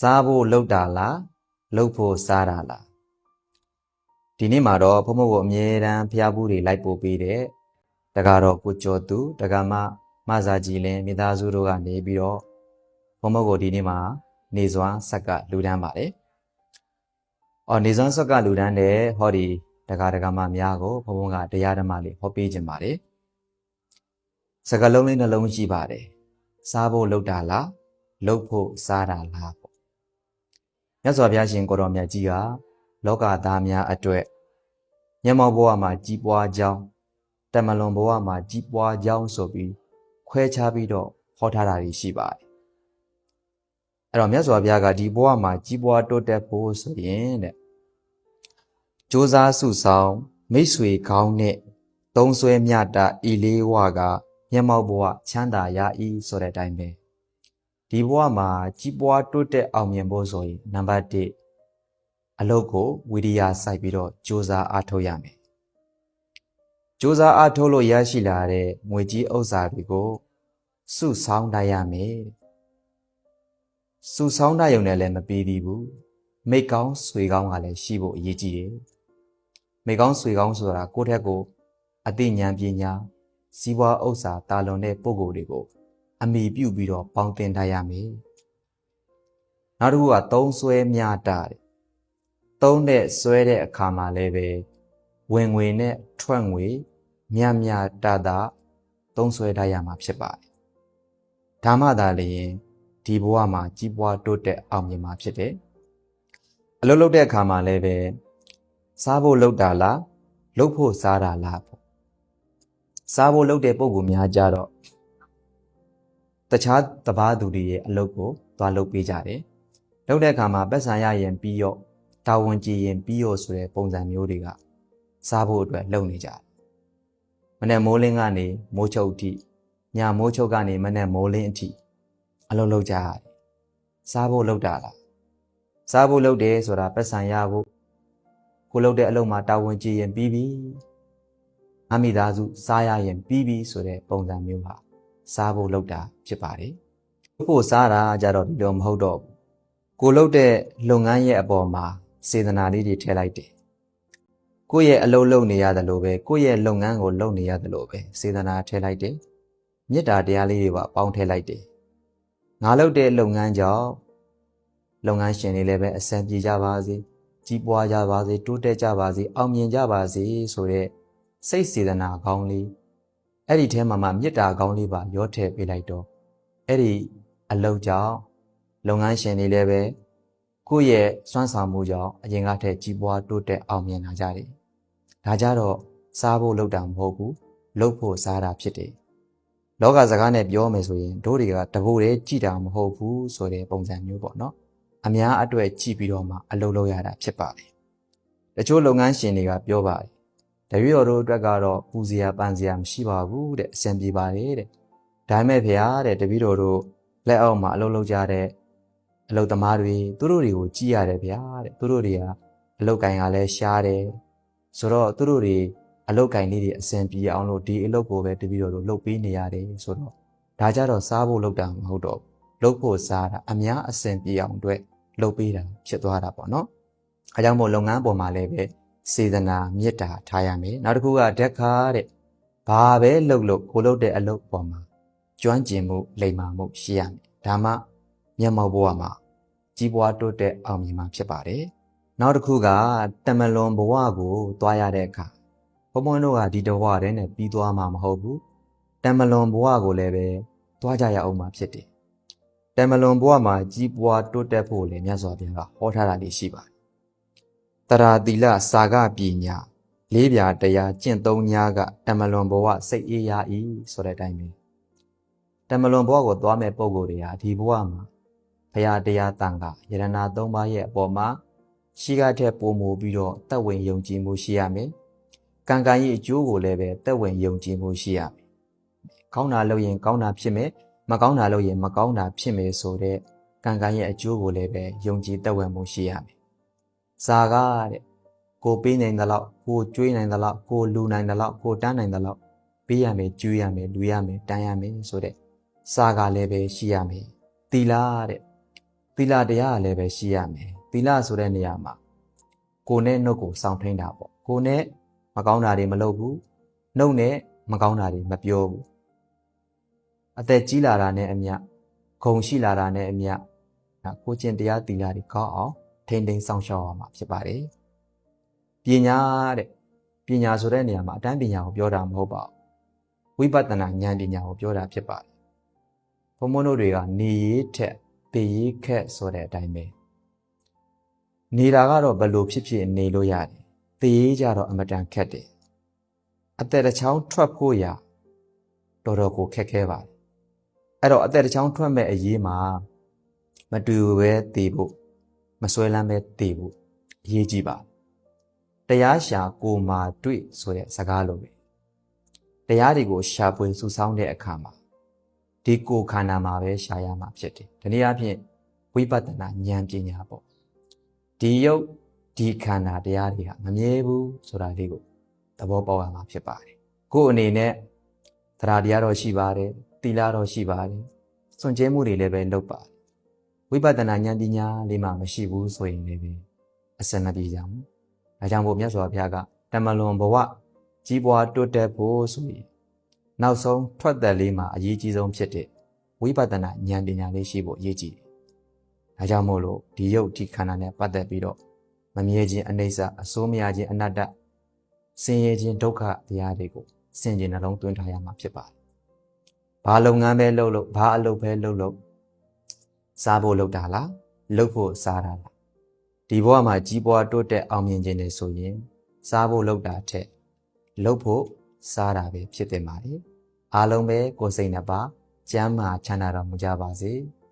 စားဖို့လှုပ်တာလားလှုပ်ဖို့စားတာလားဒီနေ့မှာတော့ဘုံဘုံကိုအမြဲတမ်းဖျားဘူးတွေလိုက်ပို့ပေးတဲ့တကားတော့ကိုကျော်သူတကားမမစာကြည်လင်းမိသားစုတို့ကနေပြီးတော့ဘုံဘုံကိုဒီနေ့မှာနေစွမ်းဆက်ကလူတန်းပါတယ်။အော်နေစွမ်းဆက်ကလူတန်းတဲ့ဟောဒီတကားတကားမများကိုဘုံဘုံကတရားဓမ္မလေးဟောပေးခြင်းပါတယ်။စကလုံးလေးနှလုံးရှိပါတယ်။စားဖို့လှုပ်တာလားလှုပ်ဖို့စားတာလားပေါ့။ မြတ်စွာဘုရားရှင်ကိုတော်မြတ်ကြီးကလောကသားများအတွက်မျက်မှောက်ဘဝမှာကြီးပွားကြောင်းတမလွန်ဘဝမှာကြီးပွားကြောင်းဆိုပြီးခွဲခြားပြီးတော့ဟောထားတာတွေရှိပါတယ်။အဲ့တော့မြတ်စွာဘုရားကဒီဘဝမှာကြီးပွားတိုးတက်ဖို့ဆိုရင်တဲ့စ조사စုဆောင်မိတ်ဆွေကောင်းနဲ့သုံးဆွဲမြတာဤလေးဝကမျက်မှောက်ဘဝချမ်းသာရ၏ဆိုတဲ့အတိုင်းပဲ ဒီဘဝမှာကြီးပွားတိုးတက်အောင်မြင်ဖို့ဆိုရင်နံပါတ်1အလုပ်ကိုဝိရိယစိုက်ပြီးတော့စူးစမ်းအားထုတ်ရမယ်စူးစမ်းအားထုတ်လို့ရရှိလာတဲ့ငွေကြီးဥစ္စာတွေကိုစုဆောင်းနိုင်ရမယ်စုဆောင်းနိုင်ုံနဲ့လည်းမပြီးသေးဘူးမိကောင်းဆွေကောင်းကလည်းရှိဖို့အရေးကြီးတယ်မိကောင်းဆွေကောင်းဆိုတာကိုယ့်ထက်ကိုအသိဉာဏ်ပညာစီးပွားဥစ္စာတာလွန်တဲ့ပုံကိုယ်တွေကို အမိပြုပြီးတော့ပေါင်းတင်ထားရမယ်နောက်တစ်ခုကသုံးဆွဲမြတာတဲ့သုံးတဲ့ဆွဲတဲ့အခါမှာလည်းပဲဝင်ငွေနဲ့ထွက်ငွေမြမြတာတာသုံးဆွဲထားရမှာဖြစ်ပါတယ်ဒါမှသာလျှင်ဒီဘဝမှာကြီးပွားတိုးတက်အောင်မြင်မှာဖြစ်တယ်အလုပ်လုပ်တဲ့အခါမှာလည်းပဲစားဖို့လုပ်တာလားလုပ်ဖို့စားတာလားပေါ့စားဖို့လုပ်တဲ့ပုံကူများကြတော့ တခြားတပားသူတွေရဲ့အလုပ်ကိုသွားလုပ်ပေးကြတယ်လုပ်တဲ့အခါမှာပတ်စံရရင်ပြီးတော့တာဝန်ကြည်ရင်ပြီးရောဆိုတဲ့ပုံစံမျိုးတွေကစားဖို့အတွက်လုပ်နေကြတယ်မနေ့မိုးလင်းကနေမိုးချုပ်အထိညမိုးချုပ်ကနေမနေ့မိုးလင်းအထိအလုပ်လုပ်ကြရတယ်စားဖို့လုပ်တာလားစားဖို့လုပ်တယ်ဆိုတာပတ်စံရဖို့ကိုလုပ်တဲ့အလုပ်မှာတာဝန်ကြည်ရင်ပြီးပြီအမိသားစုစားရရင်ပြီးပြီဆိုတဲ့ပုံစံမျိုးဟာ စားဖို့လုပ်တာဖြစ်ပါတယ်ဖို့စားတာကြတော့ဒီလိုမဟုတ်တော့ဘူးကိုလုပ်တဲ့လုပ်ငန်းရဲ့အပေါ်မှာစေတနာလေးတွေထည့်လိုက်တယ်ကိုယ့်ရဲ့အလုပ်လုပ်နေရတယ်လို့ပဲကိုယ့်ရဲ့လုပ်ငန်းကိုလုပ်နေရတယ်လို့ပဲစေတနာထည့်လိုက်တယ်မေတ္တာတရားလေးတွေပါပေါင်းထည့်လိုက်တယ်ငါလုပ်တဲ့လုပ်ငန်းကြောင့်လုပ်ငန်းရှင်တွေလည်းပဲအဆင်ပြေကြပါစေကြီးပွားကြပါစေတိုးတက်ကြပါစေအောင်မြင်ကြပါစေဆိုတဲ့စိတ်စေတနာကောင်းလေး အဲ့ဒီထဲမှာမှမေတ္တာကောင်းလေးပါရောထည့်ပေးလိုက်တော့အဲ့ဒီအလုပ်ကြောင့်လုပ်ငန်းရှင်တွေလည်းပဲကိုယ့်ရဲ့စွမ်းဆောင်မှုကြောင့်အရင်ကထက်ကြီးပွားတိုးတက်အောင်မြင်လာကြတယ်။ဒါကြတော့စားဖို့လုပ်တာမဟုတ်ဘူး။လုပ်ဖို့စားတာဖြစ်တယ်။လောကစကားနဲ့ပြောမယ်ဆိုရင်တို့တွေကတဘိုးတည်းကြည်တာမဟုတ်ဘူးဆိုတဲ့ပုံစံမျိုးပေါ့နော်။အများအတွက်ကြည်ပြီးတော့မှအလုပ်လုပ်ရတာဖြစ်ပါတယ်။တချို့လုပ်ငန်းရှင်တွေကပြောပါတယ်။ တပည့်တော်တို့အတွက်ကတော့ပူစရာပန်စရာမရှိပါဘူးတဲ့အဆင်ပြေပါတယ်တဲ့။ဒါပေမဲ့ဖေဟာတဲ့တပည့်တော်တို့လက်အောက်မှာအလုပ်လုပ်ကြတဲ့အလုတ်သမားတွေသူတို့တွေကိုကြည်ရတယ်ဗျာတဲ့သူတို့တွေကအလုတ်ကင်ကလည်းရှားတယ်ဆိုတော့သူတို့တွေအလုတ်ကင်လေးတွေအဆင်ပြေအောင်လို့ဒီအလုတ်ကိုပဲတပည့်တော်တို့လုပ်ပေးနေရတယ်ဆိုတော့ဒါကြတော့စားဖို့လုပ်တာမဟုတ်တော့လုပ်ဖို့စားတာအများအဆင်ပြေအောင်အတွက်လုပ်ပေးတာဖြစ်သွားတာပေါ့နော်အဲကြောင့်မို့လုပ်ငန်းပေါ်မှာလည်းပဲ စေတနာမေတ္တာထားရမယ်နောက်တစ်ခုကဓက္ခာတဲ့ဘာပဲလုပ်လို့ကိုလုပ်တဲ့အလုပ်ပေါ်မှာကျွမ်းကျင်မှုလိမ္မာမှုရှိရမယ်ဒါမှမျက်မှောက်ဘဝမှာကြီးပွားတိုးတက်အောင်မြင်မှာဖြစ်ပါတယ်။နောက်တစ်ခုကတမလွန်ဘဝကို သွားရတဲ့အခါဘုံဘုံတို့ကဒီတဘဝတည်းနဲ့ပြီးသွားမှာမဟုတ်ဘူး။တမလွန်ဘဝကိုလည်းပဲသွားကြရအောင်မှာဖြစ်တယ်။တမလွန်ဘဝမှာကြီးပွားတိုးတက်ဖို့လည်းမြတ်စွာဘုရားကဟောထားတာလေးရှိပါတယ်။ တရာတိလစာကပညာလေးပြာတရားကျင့်သုံးညာကတမလွန်ဘဝစိတ်အေးရ၏ဆိုတဲ့အတိုင်းပဲ။တမလွန်ဘဝကိုသွားမဲ့ပုံကိုယ်တွေဟာဒီဘဝမှာဘုရားတရားတန်ခါယရနာ၃ပါးရဲ့အပေါ်မှာရှိကထက်ပိုမိုပြီးတော့တက်ဝင်ယုံကြည်မှုရှိရမယ်။ကံကံရဲ့အကျိုးကိုလည်းပဲတက်ဝင်ယုံကြည်မှုရှိရမယ်။ကောင်းတာလုပ်ရင်ကောင်းတာဖြစ်မယ်။မကောင်းတာလုပ်ရင်မကောင်းတာဖြစ်မယ်ဆိုတဲ့ကံကံရဲ့အကျိုးကိုလည်းပဲယုံကြည်တက်ဝင်မှုရှိရမယ်။ ဇာကတဲ့ကိုပေးနိုင်သလောက်ကိုကျွေးနိုင်သလောက်ကိုလူနိုင်သလောက်ကိုတန်းနိုင်သလောက်ပေးရမယ်ကျွေးရမယ်လူရမယ်တန်းရမယ်ဆိုတဲ့စာကလည်းပဲရှိရမယ်။သီလတဲ့သီလတရားကလည်းပဲရှိရမယ်သီလဆိုတဲ့နေရာမှာကိုယ်နဲ့နှုတ်ကိုစောင့်ထိန်တာပေါ့ကိုယ်နဲ့မကောင်းတာတွေမလုပ်ဘူးနှုတ်နဲ့မကောင်းတာတွေမပြောဘူးအသက်ကြီးလာတာနဲ့အမျှဂုံရှိလာတာနဲ့အမျှဒါကိုကျင့်တရားသီလတွေကောင်းအောင် ထိန်ထိန်စောင့်ရှောက်ရမှာဖြစ်ပါတယ်ပညာတဲ့ပညာဆိုတဲ့နေရာမှာအတန်းပညာကိုပြောတာမဟုတ်ပါဘူးဝိပဿနာဉာဏ်ပညာကိုပြောတာဖြစ်ပါတယ်ဘုံမုန်းတို့တွေကနေရေးထက်တည်ရေးခက်ဆိုတဲ့အတိုင်းပဲနေတာကတော့ဘယ်လိုဖြစ်ဖြစ်နေလို့ရတယ်တည်ရေးကြတော့အမတန်ခက်တယ်အသက်တစ်ချောင်းထွက်ဖို့ရတော်တော်ကိုခက်ခဲပါတယ်အဲ့တော့အသက်တစ်ချောင်းထွက်မဲ့အရေးမှာမတူပဲတည်ဖို့မ ဆွဲလန်းပဲတည်ဖို့အရေးကြီးပါတရားရှာကိုမာတွေ့ဆိုတဲ့စကားလိုပဲတရားတွေကိုရှာဖွေစုဆောင်းတဲ့အခါမှာဒီကိုယ်ခန္ဓာမှာပဲရှာရမှာဖြစ်တယ်ဒီနေ့အဖြစ်ဝိပဿနာဉာဏ်ပညာပေါ့ဒီယုတ်ဒီခန္ဓာတရားတွေကမမြဲဘူးဆိုတာလေးကိုသဘောပေါက်ရမှာဖြစ်ပါတယ်ကိုယ်အနေနဲ့သရတရားတော့ရှိပါတယ်တိလာတော့ရှိပါတယ်စွန့်ကြဲမှုတွေလည်းပဲလုပ်ပါတယ်ဝိ ပဿနာဉာဏ်ပညာလေးမှမရှိဘူးဆိုရင်လည်းပဲအစမပြေကြဘူးဒါကြောင့်မို့မြတ်စွာဘုရားကတမလွန်ဘဝကြီးပွားတိုးတက်ဖို့ဆိုရင်နောက်ဆုံးထွက်သက်လေးမှာအရေးကြီးဆုံးဖြစ်တဲ့ဝိပဿနာဉာဏ်ပညာလေးရှိဖို့အရေးကြီးတယ်။ဒါကြောင့်မို့လို့ဒီယုတ်ဒီခန္ဓာနဲ့ပတ်သက်ပြီးတော့မမြဲခြင်းအနိစ္စအစိုးမရခြင်းအနတ္တဆင်းရဲခြင်းဒုက္ခတရားတွေကိုစင်ကြင်နှလုံးသွင်းထားရမှာဖြစ်ပါတယ်။ဘာလုပ်ငန်းပဲလုပ်လို့ဘာအလုပ်ပဲလုပ်လို့ စားဖို့လုပ်တာလားလုပ်ဖို့စားတာလားဒီဘဝမှာကြီးပွားတိုးတက်အောင်မြင်ခြင်းနဲ့ဆိုရင် စားဖို့လုပ်တာထက်လုပ်ဖို့စားတာပဲဖြစ်တင်ပါတယ်အားလုံးပဲကိုယ်စိတ်နှစ်ပါးကျမ်းမာချမ်းသာတော်မူကြပါစေ။